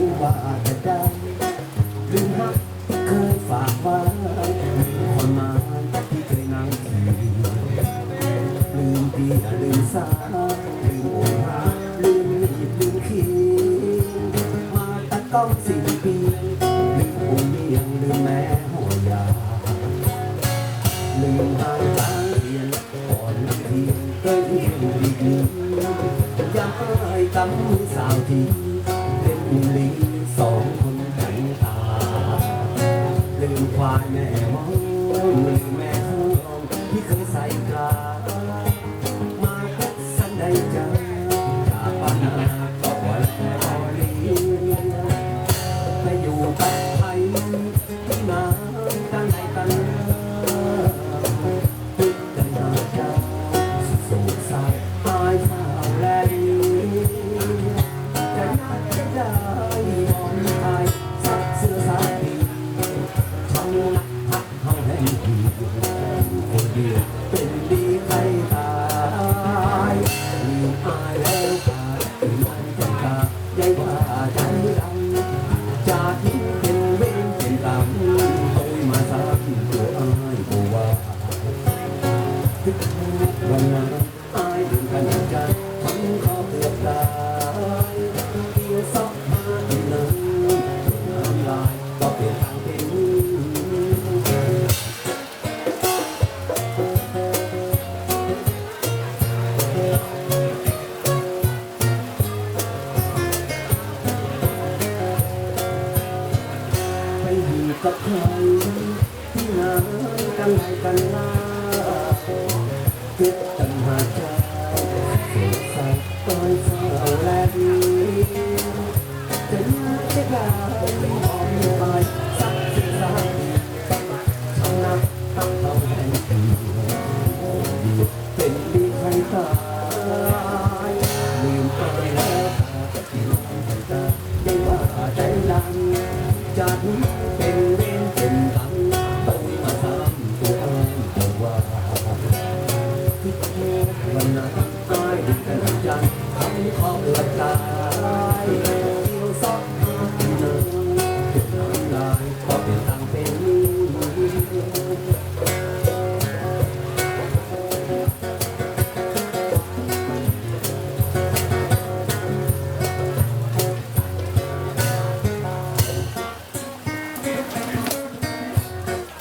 รู้ว่าจะได้หรือฮักเคยฝากไว้ความมาที่เคยนั่งลืมดีลืมสาลืมโอ้หาลืมหีบลืมขีมาตะก้องสิบปีลืมปุ่มเลี้ยงลืมแม่หัวยาลืมทางตาเรียนก่อนทีเคยเพียงดีดียายตำสาวที ลิงสองคนแต่งตาลืมควายแม่มองลืมแม่ทองที่เคยใส่กา ดีเป็นดีใครตายลืมอายแล้วขาดที่มันจะขาดใหญ่ว่าใจดำจะทิ้งเป็นเว้นเป็นกรรมเคยมาสร้างตัวอายบัววันนั้นอายดื่มกันจันทำ อยู่กับใครที่ไหนกันไหนกันล่ะเก็บตันหาเจ้าสดใสต้อยเศร้าและดีจะน่าจะได้มองไปสักสิสามช่างนักตั้งเท่าแห่งปีเป็นดีใครตายลืมไปแล้วที่น้องตายังว่าใจดำจากนี้ คำของหัวใจ